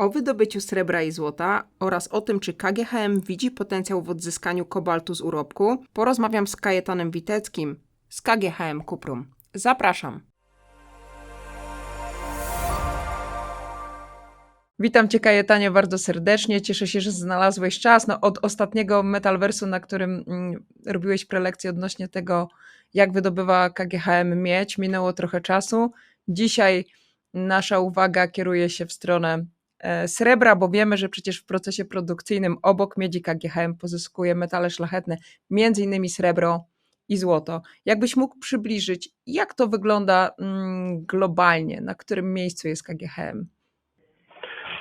O wydobyciu srebra i złota oraz o tym, czy KGHM widzi potencjał w odzyskaniu kobaltu z urobku, porozmawiam z Kajetanem Witeckim z KGHM Kuprum. Zapraszam. Witam Cię, Kajetanie, bardzo serdecznie. Cieszę się, że znalazłeś czas. No, od ostatniego Metalversu, na którym mm, robiłeś prelekcję odnośnie tego, jak wydobywa KGHM miedź, minęło trochę czasu. Dzisiaj nasza uwaga kieruje się w stronę srebra, bo wiemy, że przecież w procesie produkcyjnym obok miedzi KGHM pozyskuje metale szlachetne, między innymi srebro i złoto. Jakbyś mógł przybliżyć, jak to wygląda mm, globalnie, na którym miejscu jest KGHM?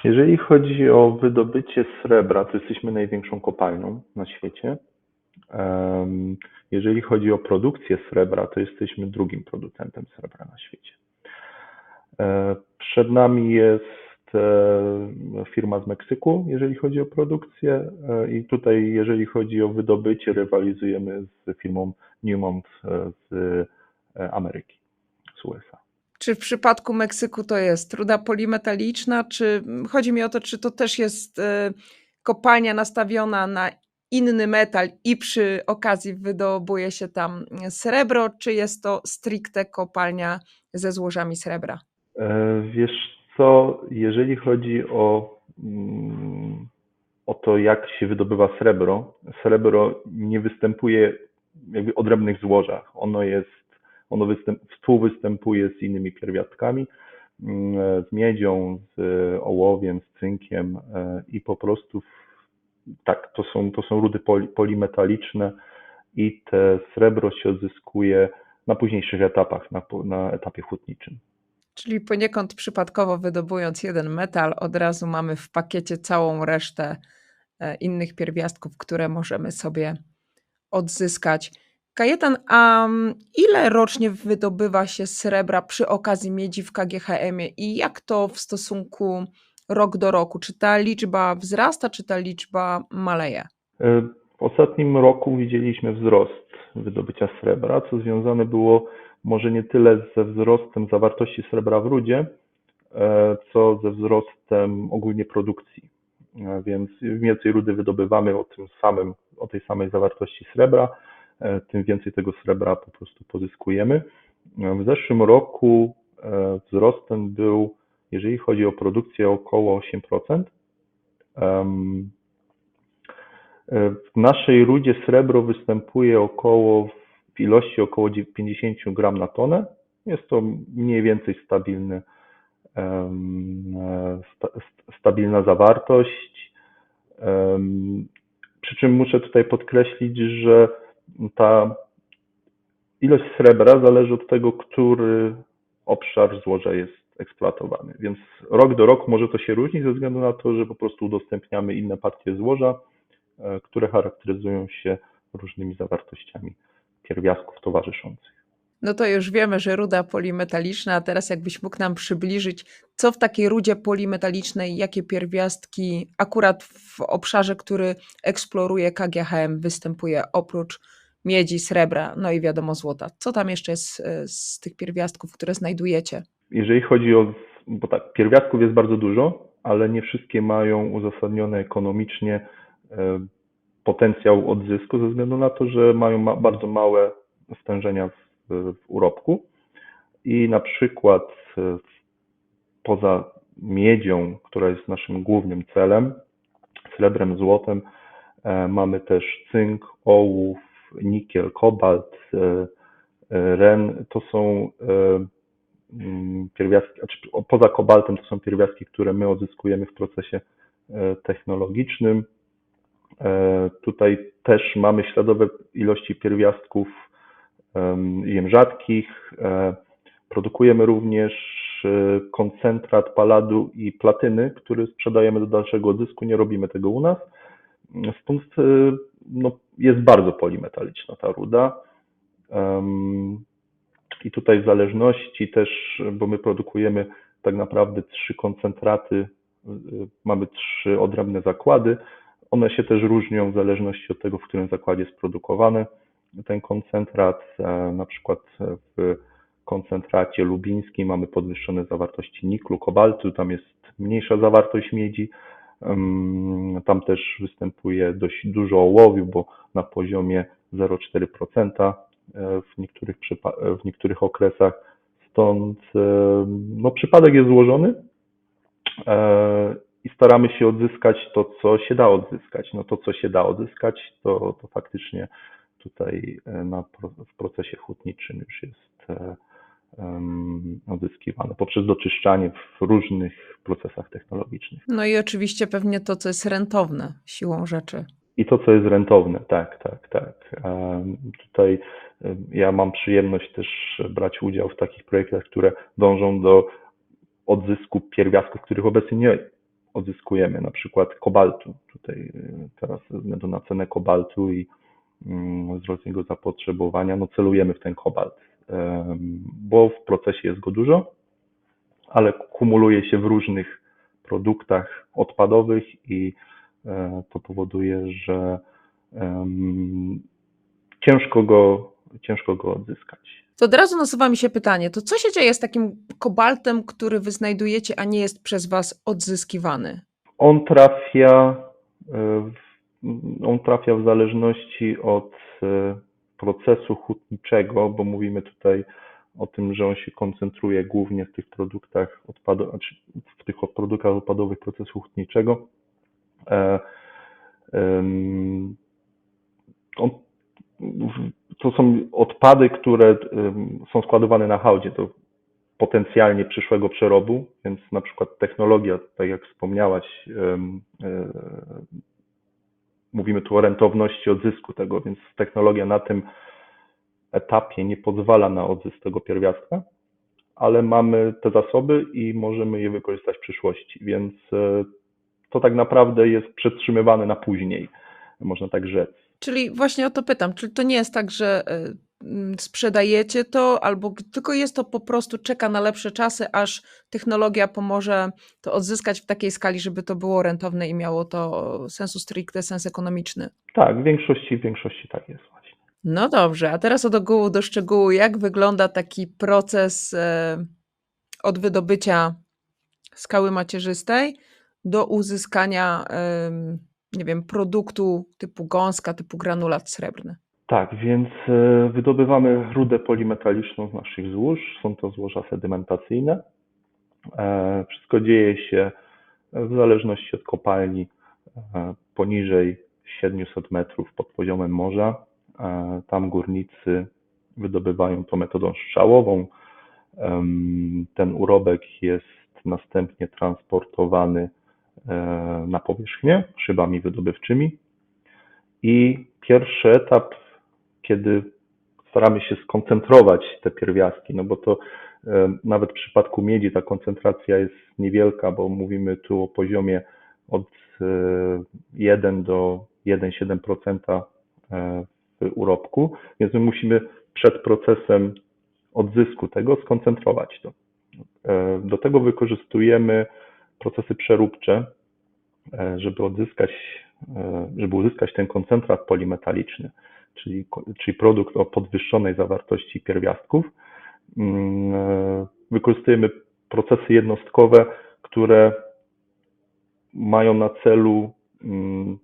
Jeżeli chodzi o wydobycie srebra, to jesteśmy największą kopalnią na świecie. Jeżeli chodzi o produkcję srebra, to jesteśmy drugim producentem srebra na świecie. E, Przed nami jest e, firma z Meksyku, jeżeli chodzi o produkcję, e, i tutaj, jeżeli chodzi o wydobycie, rywalizujemy z firmą Newmont e, z e, Ameryki, z USA. Czy w przypadku Meksyku to jest ruda polimetaliczna, czy chodzi mi o to, czy to też jest e, kopalnia nastawiona na inny metal i przy okazji wydobuje się tam srebro, czy jest to stricte kopalnia ze złożami srebra? E, Wiesz co, jeżeli chodzi o, mm, o to, jak się wydobywa srebro, srebro nie występuje jakby odrębnych złożach. Ono jest, ono występ, współwystępuje z innymi pierwiastkami, mm, z miedzią, z ołowiem, z cynkiem e, i po prostu tak, to są, to są rudy poli, polimetaliczne i te srebro się odzyskuje na późniejszych etapach, na, na etapie hutniczym. Czyli poniekąd przypadkowo wydobując jeden metal, od razu mamy w pakiecie całą resztę e, innych pierwiastków, które możemy sobie odzyskać. Kajetan, a ile rocznie wydobywa się srebra przy okazji miedzi w KGHM-ie i jak to w stosunku rok do roku? Czy ta liczba wzrasta, czy ta liczba maleje? E, W ostatnim roku widzieliśmy wzrost wydobycia srebra, co związane było może nie tyle ze wzrostem zawartości srebra w rudzie, e, co ze wzrostem ogólnie produkcji. E, Więc im więcej rudy wydobywamy o tym samym, o tej samej zawartości srebra, e, tym więcej tego srebra po prostu pozyskujemy. W zeszłym roku e, wzrostem był, jeżeli chodzi o produkcję, około 8%. Em, w naszej rudzie srebro występuje około ilości około 50 gram na tonę. Jest to mniej więcej stabilny, stabilna zawartość. Przy czym muszę tutaj podkreślić, że ta ilość srebra zależy od tego, który obszar złoża jest eksploatowany. Więc rok do roku może to się różnić ze względu na to, że po prostu udostępniamy inne partie złoża, e, które charakteryzują się różnymi zawartościami pierwiastków towarzyszących. No to już wiemy, że ruda polimetaliczna, a teraz jakbyś mógł nam przybliżyć, co w takiej rudzie polimetalicznej, jakie pierwiastki akurat w obszarze, który eksploruje KGHM występuje oprócz miedzi, srebra, no i wiadomo złota. Co tam jeszcze jest e, z tych pierwiastków, które znajdujecie? Jeżeli chodzi o, bo tak, pierwiastków jest bardzo dużo, ale nie wszystkie mają uzasadnione ekonomicznie e, potencjał odzysku ze względu na to, że mają ma, bardzo małe stężenia w, w urobku i na przykład e, poza miedzią, która jest naszym głównym celem, srebrem, złotem, e, mamy też cynk, ołów, nikiel, kobalt, e, ren. To są mm, pierwiastki, znaczy poza kobaltem to są pierwiastki, które my odzyskujemy w procesie technologicznym. E, Tutaj też mamy śladowe ilości pierwiastków em, jem rzadkich. E, Produkujemy również e, koncentrat paladu i platyny, który sprzedajemy do dalszego odzysku. Nie robimy tego u nas. Stąd no, jest bardzo polimetaliczna ta ruda. I tutaj w zależności też, bo my produkujemy tak naprawdę trzy koncentraty, mamy trzy odrębne zakłady. One się też różnią w zależności od tego, w którym zakładzie jest produkowany ten koncentrat. E, Na przykład w koncentracie lubińskim mamy podwyższone zawartości niklu, kobaltu, tam jest mniejsza zawartość miedzi. Tam też występuje dość dużo ołowiu, bo na poziomie 0,4% e, w niektórych, przypa- w niektórych okresach. Stąd e, no, przypadek jest złożony e, i staramy się odzyskać to, co się da odzyskać. No to, co się da odzyskać, to, to faktycznie tutaj e, na, w procesie hutniczym już jest e, em, odzyskiwane poprzez doczyszczanie w różnych procesach technologicznych. No i oczywiście pewnie to, co jest rentowne siłą rzeczy. I to, co jest rentowne, tak, tak, tak. Em, Tutaj ja mam przyjemność też brać udział w takich projektach, które dążą do odzysku pierwiastków, których obecnie nie odzyskujemy, na przykład kobaltu. Tutaj y, teraz ze względu na cenę kobaltu i mm, wzrost jego zapotrzebowania, no celujemy w ten kobalt, bo w procesie jest go dużo, ale kumuluje się w różnych produktach odpadowych i e, to powoduje, że ciężko go, ciężko go odzyskać. To od razu nasuwa mi się pytanie, to co się dzieje z takim kobaltem, który wy znajdujecie, a nie jest przez was odzyskiwany? On trafia, e, w- on trafia w zależności od e, procesu hutniczego, bo mówimy tutaj o tym, że on się koncentruje głównie w tych produktach odpadowych, znaczy w tych produktach odpadowych procesu hutniczego. E, on, to są odpady, które są składowane na hałdzie. To potencjalnie przyszłego przerobu, więc na przykład technologia, tak jak wspomniałaś, e, mówimy tu o rentowności odzysku tego, więc technologia na tym etapie nie pozwala na odzysk tego pierwiastka, ale mamy te zasoby i możemy je wykorzystać w przyszłości, więc e, to tak naprawdę jest przetrzymywane na później, można tak rzec. Czyli właśnie o to pytam, czyli to nie jest tak, że y, mm, sprzedajecie to, albo tylko jest to po prostu czeka na lepsze czasy, aż technologia pomoże to odzyskać w takiej skali, żeby to było rentowne i miało to sensu stricte, sens ekonomiczny. Tak, w większości, w większości tak jest właśnie. No dobrze, a teraz od ogółu do szczegółu, jak wygląda taki proces e, od wydobycia skały macierzystej do uzyskania, nie wiem, produktu typu gąska, typu granulat srebrny? Tak, więc e, wydobywamy rudę polimetaliczną z naszych złóż. Są to złoża sedymentacyjne. E, Wszystko dzieje się w zależności od kopalni e, poniżej 700 metrów pod poziomem morza. Tam górnicy wydobywają to metodą strzałową. Ten urobek jest następnie transportowany na powierzchnię szybami wydobywczymi. I pierwszy etap, kiedy staramy się skoncentrować te pierwiastki, no bo to e, nawet w przypadku miedzi ta koncentracja jest niewielka, bo mówimy tu o poziomie od e, 1 do 1,7% e, w urobku, więc my musimy przed procesem odzysku tego skoncentrować to. E, Do tego wykorzystujemy procesy przeróbcze, e, żeby odzyskać, e, żeby uzyskać ten koncentrat polimetaliczny, czyli, czyli produkt o podwyższonej zawartości pierwiastków. Mm, e, Wykorzystujemy procesy jednostkowe, które mają na celu mm,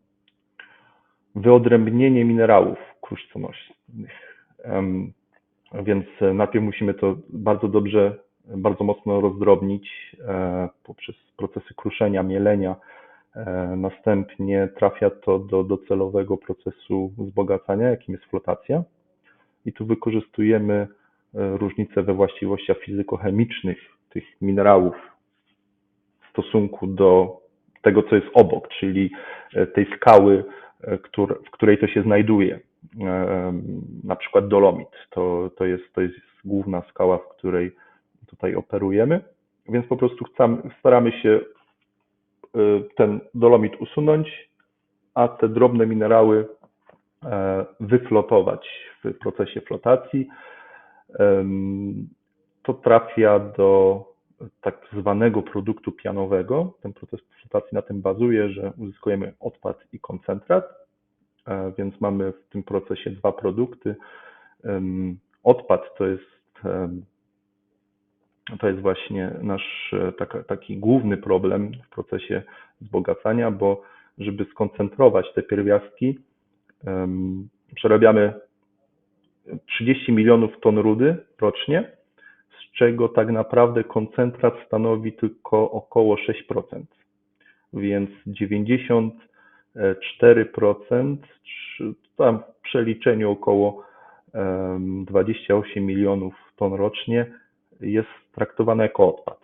wyodrębnienie minerałów kruszconośnych. Więc najpierw musimy to bardzo dobrze, bardzo mocno rozdrobnić e, poprzez procesy kruszenia, mielenia. E, Następnie trafia to do docelowego procesu wzbogacania, jakim jest flotacja. I tu wykorzystujemy e, różnice we właściwościach fizykochemicznych tych minerałów w stosunku do tego, co jest obok, czyli tej skały, w której to się znajduje. Na przykład dolomit to, to, jest, to jest główna skała, w której tutaj operujemy, więc po prostu chcemy, staramy się e, ten dolomit usunąć, a te drobne minerały e, wyflotować w procesie flotacji. To trafia do tak zwanego produktu pianowego. Ten proces flotacji na tym bazuje, że uzyskujemy odpad i koncentrat, E, więc mamy w tym procesie dwa produkty. Odpad to jest to jest właśnie nasz e, taki główny problem w procesie wzbogacania, bo żeby skoncentrować te pierwiastki, em, przerabiamy 30 milionów ton rudy rocznie, z czego tak naprawdę koncentrat stanowi tylko około 6%. Więc 94%, czy tam w przeliczeniu około em, 28 milionów ton rocznie jest traktowane jako odpad,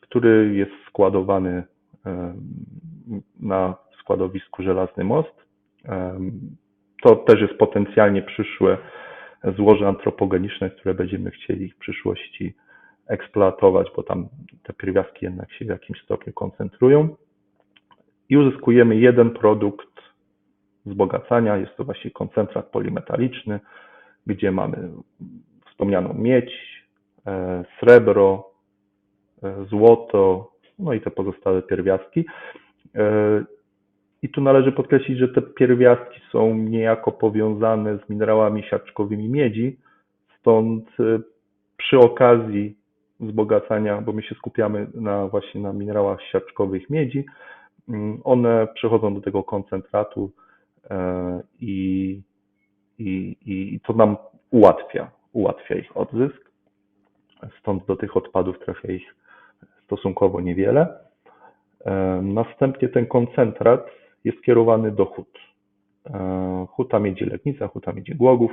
który jest składowany na składowisku Żelazny Most. To też jest potencjalnie przyszłe złoże antropogeniczne, które będziemy chcieli w przyszłości eksploatować, bo tam te pierwiastki jednak się w jakimś stopniu koncentrują. I uzyskujemy jeden produkt wzbogacania, jest to właśnie koncentrat polimetaliczny, gdzie mamy wspomnianą miedź, e, srebro, e, złoto, no i te pozostałe pierwiastki. E, I tu należy podkreślić, że te pierwiastki są niejako powiązane z minerałami siarczkowymi miedzi, stąd przy okazji wzbogacania, bo my się skupiamy na właśnie na minerałach siarczkowych miedzi, mm, one przechodzą do tego koncentratu i, i, i to nam ułatwia, ułatwia ich odzysk. Stąd do tych odpadów trafia ich stosunkowo niewiele. Następnie ten koncentrat jest kierowany do hut. E, Huta Miedzi Legnica, Huta Miedzi Głogów.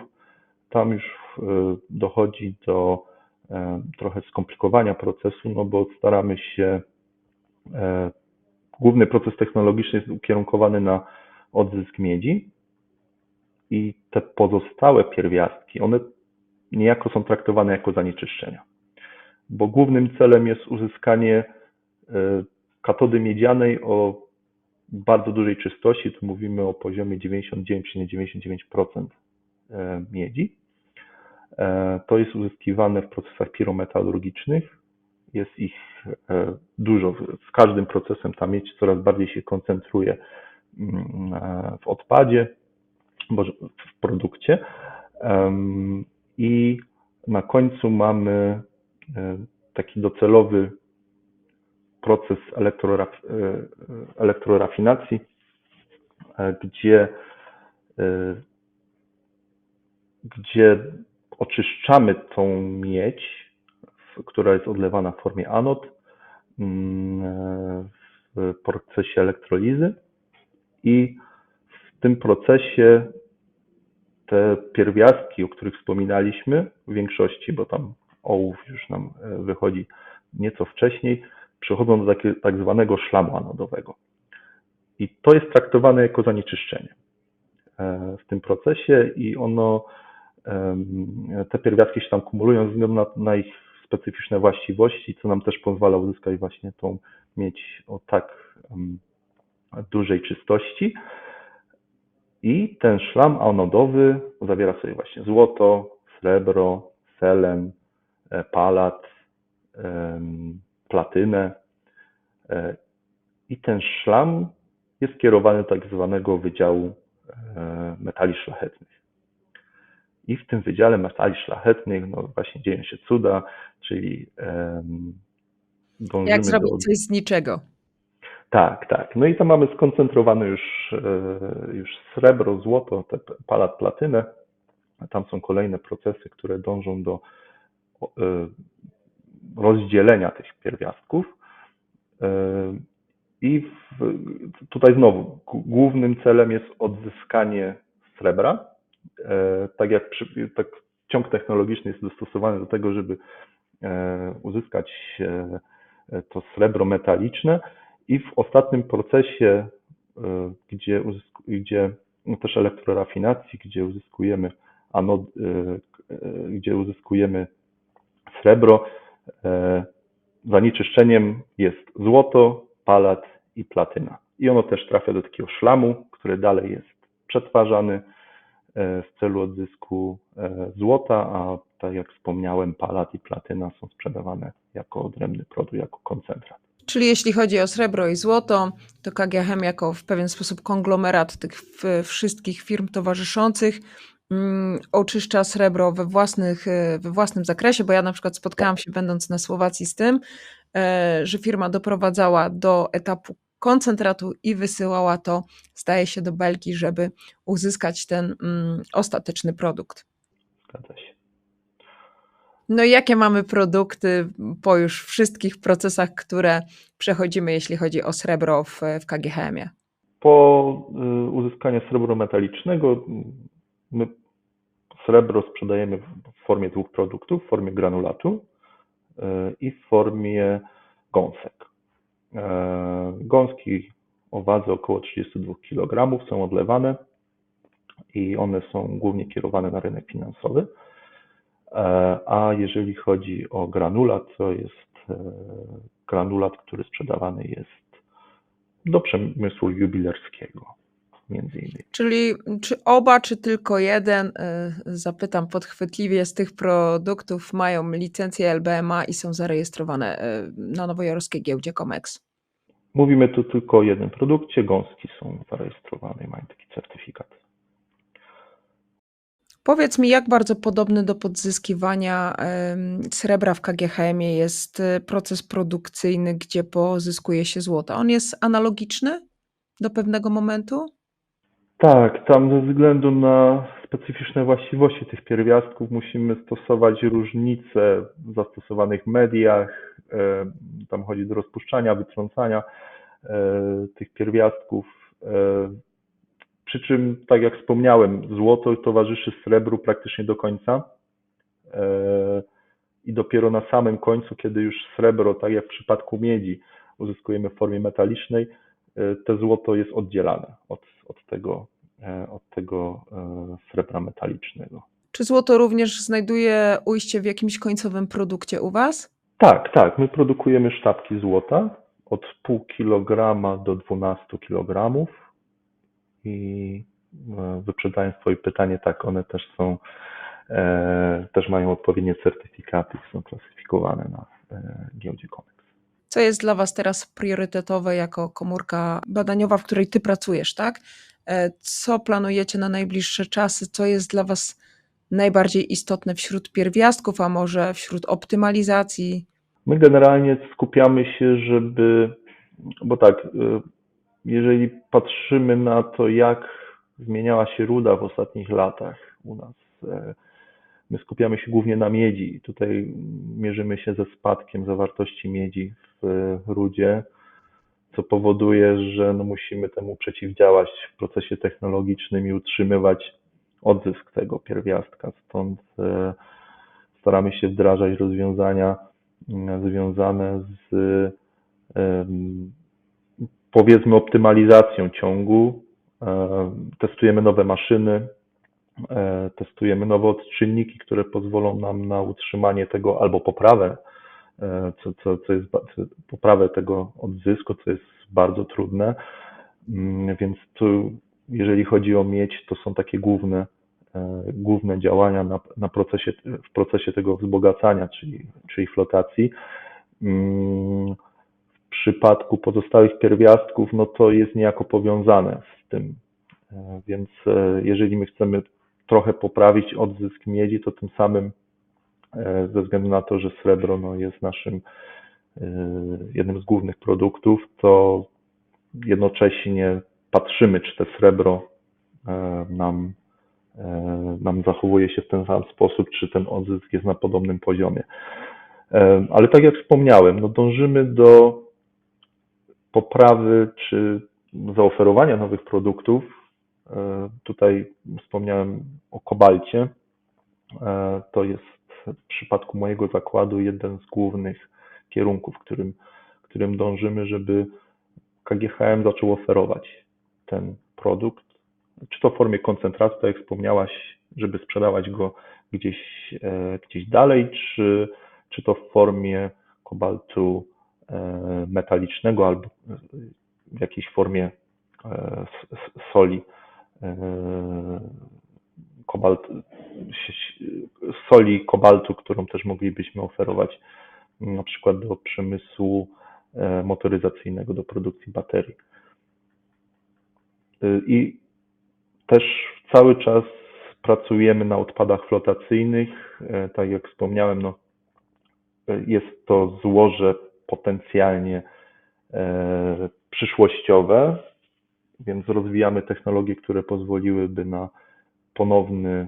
Tam już e, dochodzi do e, trochę skomplikowania procesu, no bo staramy się, główny proces technologiczny jest ukierunkowany na odzysk miedzi i te pozostałe pierwiastki, one niejako są traktowane jako zanieczyszczenia, bo głównym celem jest uzyskanie e, katody miedzianej o bardzo dużej czystości, tu mówimy o poziomie 99,99% e, miedzi. E, To jest uzyskiwane w procesach pirometalurgicznych. Jest ich dużo. Z każdym procesem ta miedź coraz bardziej się koncentruje mm, w odpadzie, w produkcie. I na końcu mamy e, taki docelowy proces elektroraf, e, e, elektrorafinacji, gdzie, gdzie oczyszczamy tą miedź, która jest odlewana w formie anod mm, w procesie elektrolizy. I w tym procesie te pierwiastki, o których wspominaliśmy, w większości, bo tam ołów już nam e, wychodzi nieco wcześniej, przechodzą do takie, tak zwanego szlamu anodowego. I to jest traktowane jako zanieczyszczenie e, w tym procesie i ono, te pierwiastki się tam kumulują ze względu na, na ich specyficzne właściwości, co nam też pozwala uzyskać właśnie tą mieć o tak dużej czystości. I ten szlam anodowy zawiera sobie właśnie złoto, srebro, selen, e, palat, platynę. E, I ten szlam jest kierowany do tak zwanego Wydziału e, Metali Szlachetnych. I w tym Wydziale Metali Szlachetnych no właśnie dzieją się cuda, czyli dążymy Jak do zrobić coś z niczego? Tak, tak. No i tam mamy skoncentrowane już, e, już srebro, złoto, te palat, platynę. Tam są kolejne procesy, które dążą do e, rozdzielenia tych pierwiastków. E, I w, tutaj znowu głównym celem jest odzyskanie srebra. Tak jak przy, tak ciąg technologiczny jest dostosowany do tego, żeby uzyskać to srebro metaliczne, i w ostatnim procesie, e, gdzie, gdzie no też elektrorafinacji, gdzie uzyskujemy anod, e, e, gdzie uzyskujemy srebro, zanieczyszczeniem jest złoto, palat i platyna. I ono też trafia do takiego szlamu, który dalej jest przetwarzany w celu odzysku złota, a tak jak wspomniałem, palat i platyna są sprzedawane jako odrębny produkt, jako koncentrat. Czyli jeśli chodzi o srebro i złoto, to KGHM jako w pewien sposób konglomerat tych wszystkich firm towarzyszących mm, oczyszcza srebro we, własnych, e, we własnym zakresie, bo ja na przykład spotkałam się będąc na Słowacji z tym, e, że firma doprowadzała do etapu koncentratu i wysyłała to, zdaje się, do Belgii, żeby uzyskać ten mm, ostateczny produkt. Zgadza się. No jakie mamy produkty po już wszystkich procesach, które przechodzimy, jeśli chodzi o srebro w, w KGHM-ie? Po y, uzyskaniu srebra metalicznego y, my srebro sprzedajemy w formie dwóch produktów, w formie granulatu y, i w formie gąsek. E, gąski o wadze około 32 kg są odlewane i one są głównie kierowane na rynek finansowy. E, a jeżeli chodzi o granulat, to jest e, granulat, który sprzedawany jest do przemysłu jubilerskiego, między innymi. Czyli czy oba, czy tylko jeden, zapytam podchwytliwie, z tych produktów mają licencję LBMA i są zarejestrowane na nowojorskiej giełdzie COMEX? Mówimy tu tylko o jednym produkcie. Gąski są zarejestrowane i mają taki certyfikat. Powiedz mi, jak bardzo podobny do podzyskiwania srebra w KGHM jest y, proces produkcyjny, gdzie pozyskuje się złoto? On jest analogiczny do pewnego momentu? Tak, tam ze względu na specyficzne właściwości tych pierwiastków musimy stosować różnice w zastosowanych mediach. E, tam chodzi do rozpuszczania, wytrącania e, tych pierwiastków. E, przy czym, tak jak wspomniałem, złoto towarzyszy srebru praktycznie do końca. I dopiero na samym końcu, kiedy już srebro, tak jak w przypadku miedzi, uzyskujemy w formie metalicznej, to złoto jest oddzielane od, od tego E, od tego e, srebra metalicznego. Czy złoto również znajduje ujście w jakimś końcowym produkcie u Was? Tak, tak. My produkujemy sztabki złota od pół kilograma do 12 kilogramów i e, wyprzedzając Twoje pytanie, tak, one też są, e, też mają odpowiednie certyfikaty, są klasyfikowane na e, giełdzie COMEX. Co jest dla Was teraz priorytetowe jako komórka badaniowa, w której Ty pracujesz, tak? Co planujecie na najbliższe czasy? Co jest dla Was najbardziej istotne wśród pierwiastków, a może wśród optymalizacji? My generalnie skupiamy się, żeby, bo tak, jeżeli patrzymy na to, jak zmieniała się ruda w ostatnich latach u nas, e, my skupiamy się głównie na miedzi. Tutaj mierzymy się ze spadkiem zawartości miedzi w rudzie co powoduje, że no musimy temu przeciwdziałać w procesie technologicznym i utrzymywać odzysk tego pierwiastka. Stąd e, staramy się wdrażać rozwiązania mm, związane z powiedzmy optymalizacją ciągu. E, testujemy nowe maszyny, e, testujemy nowe odczynniki, które pozwolą nam na utrzymanie tego albo poprawę E, co, co, co jest poprawę tego odzysku, co jest bardzo trudne. Mm, więc tu, jeżeli chodzi o miedź, to są takie główne, główne działania na, na procesie, w procesie tego wzbogacania, czyli, czyli flotacji. Przypadku pozostałych pierwiastków, no to jest niejako powiązane z tym. E, więc jeżeli my chcemy trochę poprawić odzysk miedzi, to tym samym E, ze względu na to, że srebro no, jest naszym e, jednym z głównych produktów, to jednocześnie patrzymy, czy te srebro e, nam, nam zachowuje się w ten sam sposób, czy ten odzysk jest na podobnym poziomie. Ale tak jak wspomniałem, no dążymy do poprawy czy zaoferowania nowych produktów. Tutaj wspomniałem o kobalcie. To jest w przypadku mojego zakładu jeden z głównych kierunków, którym, którym dążymy, żeby KGHM zaczął oferować ten produkt, czy to w formie koncentratu, tak jak wspomniałaś, żeby sprzedawać go gdzieś, e, gdzieś dalej, czy, czy to w formie kobaltu e, metalicznego albo w jakiejś formie e, soli kobalt, soli kobaltu, którą też moglibyśmy oferować na przykład do przemysłu e, motoryzacyjnego, do produkcji baterii. E, I też cały czas pracujemy na odpadach flotacyjnych. E, Tak jak wspomniałem, no, e, jest to złoże potencjalnie e, przyszłościowe, więc rozwijamy technologie, które pozwoliłyby na ponowny,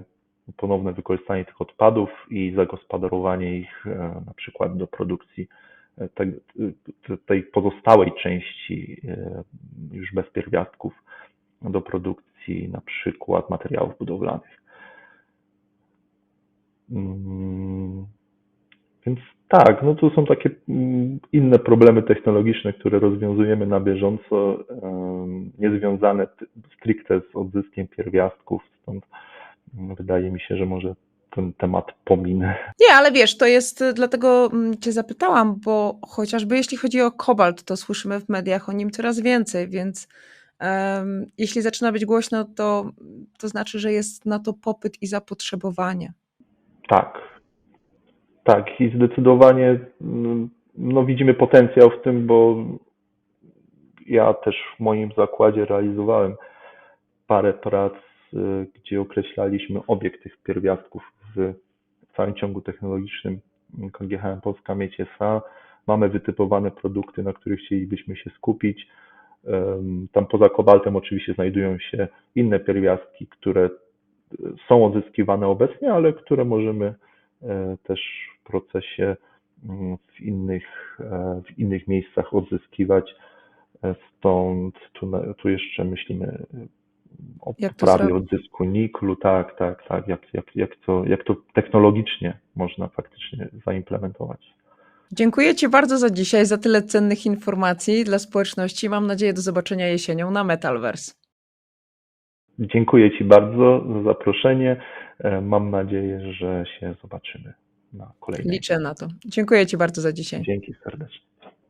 ponowne wykorzystanie tych odpadów i zagospodarowanie ich e, na przykład do produkcji e, te- te- tej pozostałej części już bez pierwiastków do produkcji na przykład materiałów budowlanych. Mm, Więc tak, no to są takie mm, inne problemy technologiczne, które rozwiązujemy na bieżąco, niezwiązane stricte z odzyskiem pierwiastków, stąd mm, wydaje mi się, że może ten temat pominę. Nie, ale wiesz, to jest, y, dlatego mm, cię zapytałam, bo chociażby jeśli chodzi o kobalt, to słyszymy w mediach o nim coraz więcej, więc em, jeśli zaczyna być głośno, to, to znaczy, że jest na to popyt i zapotrzebowanie. Tak, tak i zdecydowanie mm, no, widzimy potencjał w tym, bo ja też w moim zakładzie realizowałem parę prac, y, gdzie określaliśmy obieg tych pierwiastków w całym ciągu technologicznym KGHM Polska Miedź S.A. Mamy wytypowane produkty, na których chcielibyśmy się skupić. Tam poza kobaltem oczywiście znajdują się inne pierwiastki, które są odzyskiwane obecnie, ale które możemy e, też procesie mm, w innych, e, w innych miejscach odzyskiwać. E, Stąd tu, tu jeszcze myślimy o Jak to poprawie zrobić? odzysku niklu, tak, tak, tak, jak, jak, jak, to, jak to technologicznie można faktycznie zaimplementować. Dziękuję Ci bardzo za dzisiaj, za tyle cennych informacji dla społeczności. Mam nadzieję do zobaczenia jesienią na Metalverse. Dziękuję Ci bardzo za zaproszenie. E, Mam nadzieję, że się zobaczymy na. Liczę na to. Dziękuję Ci bardzo za dzisiaj. Dzięki serdecznie.